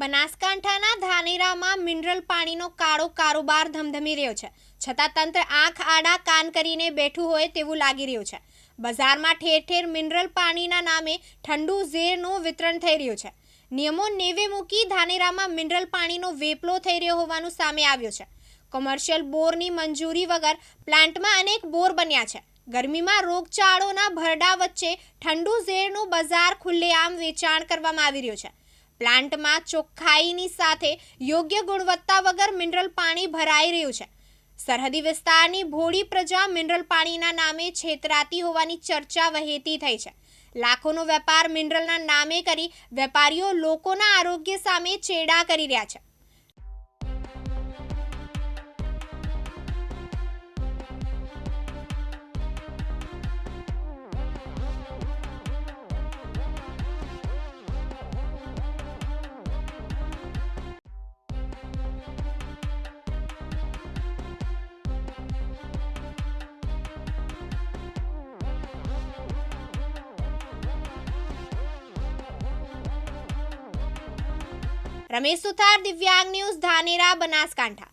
બનાસકાંઠાના ધાનેરામાં મિનરલ પાણીનો કાળો કારોબાર ધમધમી રહ્યો છે. છતાં તંત્ર આંખ આડા કાન કરીને બેઠું હોય તેવું લાગી રહ્યું છે. બજારમાં ઠેર ઠેર મિનરલ પાણીના નામે ઠંડુ ઝેરનું વિતરણ થઈ રહ્યું છે. નિયમો નેવે મૂકી ધાનેરામાં મિનરલ પાણીનો વેપલો થઈ રહ્યો હોવાનું સામે આવ્યું છે. કોમર્શિયલ બોરની મંજૂરી વગર પ્લાન્ટમાં અનેક બોર બન્યા છે. ગરમીમાં રોગચાળોના ભરડા વચ્ચે ઠંડુ ઝેરનું બજાર ખુલ્લેઆમ વેચાણ કરવામાં આવી રહ્યું છે. પ્લાન્ટમાં ચોખ્ખાઈની સાથે યોગ્ય ગુણવત્તા વગર મિનરલ પાણી ભરાઈ રહ્યું છે. સરહદી વિસ્તારની ભોળી પ્રજા મિનરલ પાણીના નામે છેતરાતી હોવાની ચર્ચા વહેતી થઈ છે. લાખોનો વેપાર મિનરલના નામે કરી વેપારીઓ લોકોના આરોગ્ય સામે ચેડા કરી રહ્યા છે. રમેશ સુથાર દિવ્યાંગ ન્યૂઝ ધાનેરા બનાસકાંઠા.